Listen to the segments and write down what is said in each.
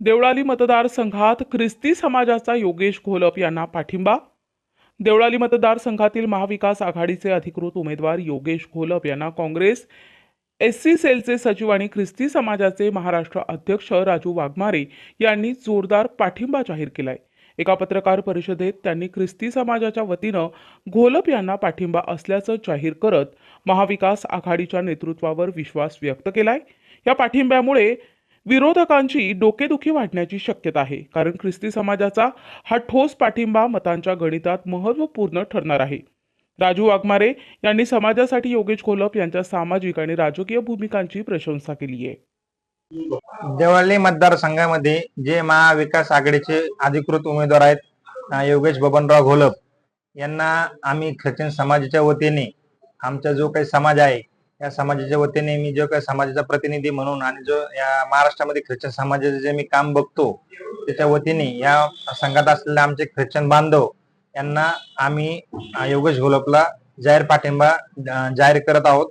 देवळाली मतदारसंघात ख्रिस्ती समाजाचा योगेश घोलप यांना पाठिंबा. देवळाली मतदारसंघातील महाविकास आघाडीचे अधिकृत उमेदवार योगेश घोलप यांना काँग्रेस एस सी सेलचे सचिव आणि ख्रिस्ती समाजाचे महाराष्ट्र अध्यक्ष राजू वाघमारे यांनी जोरदार पाठिंबा जाहीर केलाय. एका पत्रकार परिषदेत त्यांनी ख्रिस्ती समाजाच्या वतीनं घोलप यांना पाठिंबा असल्याचं जाहीर करत महाविकास आघाडीच्या नेतृत्वावर विश्वास व्यक्त केलाय. या पाठिंब्यामुळे विरोधकांची डोकेदुखी वाढण्याची शक्यता आहे कारण ख्रिस्ती समाजाचा हा ठोस पाठिंबा मतांच्या गणितात महत्त्वपूर्ण ठरणार आहे. राजू वाघमारे यांनी समाजासाठी योगेश कोलप यांच्या सामाजिक आणि राजकीय भूमिकांची प्रशंसा केली आहे. देवळी मतदारसंघामध्ये जे महाविकास आघाडीचे अधिकृत उमेदवार आहेत योगेश बबनराव घोलप यांना आम्ही ख्रिश्चन समाजाच्या वतीने आमचा जो काही समाज आहे या समाजाच्या वतीने मी जो काही समाजाचा प्रतिनिधी म्हणून आणि जो या महाराष्ट्रामध्ये ख्रिश्चन समाजाचे जे मी काम बघतो त्याच्या वतीने या संघात असलेले आमचे ख्रिश्चन बांधव यांना आम्ही योगेश घोलपला जाहीर पाठिंबा जाहीर करत आहोत.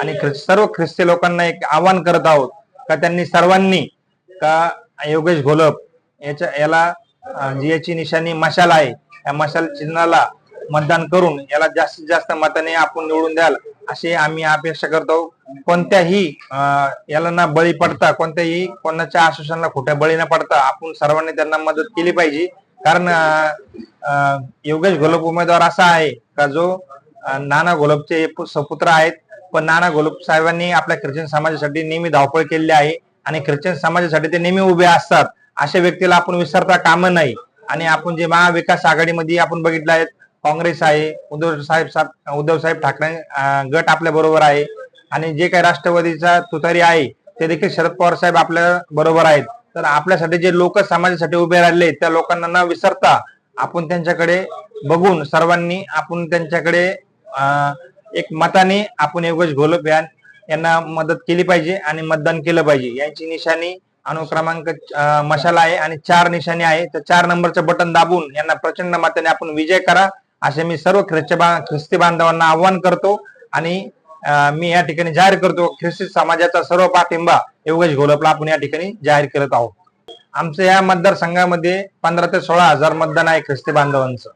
आणि सर्व ख्रिस्ती लोकांना एक आवाहन करत आहोत का त्यांनी सर्वांनी का योगेश घोलप याच्या याला याची निशाणी मशाल आहे. या मशाल चिन्हाला मतदान करून याला जास्तीत जास्त मताने आपण निवडून द्याल. अशी आम्ही अपेक्षा करतो. कोणत्याही अं, याला ना बळी पडता कोणत्याही कोणाच्या आश्वासनाला खोट्या बळी न पडता आपण सर्वांनी त्यांना मदत केली पाहिजे. कारण योगेश घोलप उमेदवार असा आहे का जो नाना घोलपचे सपुत्र आहेत. पण नाना घोलप साहेबांनी आपल्या ख्रिश्चन समाजासाठी नेहमी धावपळ केलेली आहे आणि ख्रिश्चन समाजासाठी ते नेहमी उभे असतात. अशा व्यक्तीला आपण विसरता कामं नाही. आणि आपण जे महाविकास आघाडीमध्ये आपण बघितलं आहे काँग्रेस आहे उद्धव साहेब उद्धव साहेब ठाकरे गट आपल्या बरोबर आहे. आणि जे काही राष्ट्रवादीचा तुतारी आहे ते देखील शरद पवार साहेब आपल्या बरोबर आहेत. तर आपल्यासाठी जे लोक समाजासाठी उभे राहिले त्या लोकांना न विसरता आपण त्यांच्याकडे बघून सर्वांनी आपण त्यांच्याकडे एक मताने आपण योगेश घोलप यांना मदत केली पाहिजे आणि मतदान केलं पाहिजे. यांची निशाणी अनुक्रमांक मशाला आहे आणि चार निशाणी आहे. तर चार नंबरचं बटन दाबून यांना प्रचंड मताने आपण विजय करा. असे मी सर्व ख्रिस्ती ख्रिस्ती बांधवांना आव्हान करतो आणि मी या ठिकाणी जाहीर करतो ख्रिस्ती समाजाचा सर्व पाठिंबा योगेश घोलपला आपण या ठिकाणी जाहीर करत आहोत. आमच्या या मतदारसंघामध्ये पंधरा ते सोळा हजार मतदान आहे ख्रिस्ती बांधवांचं.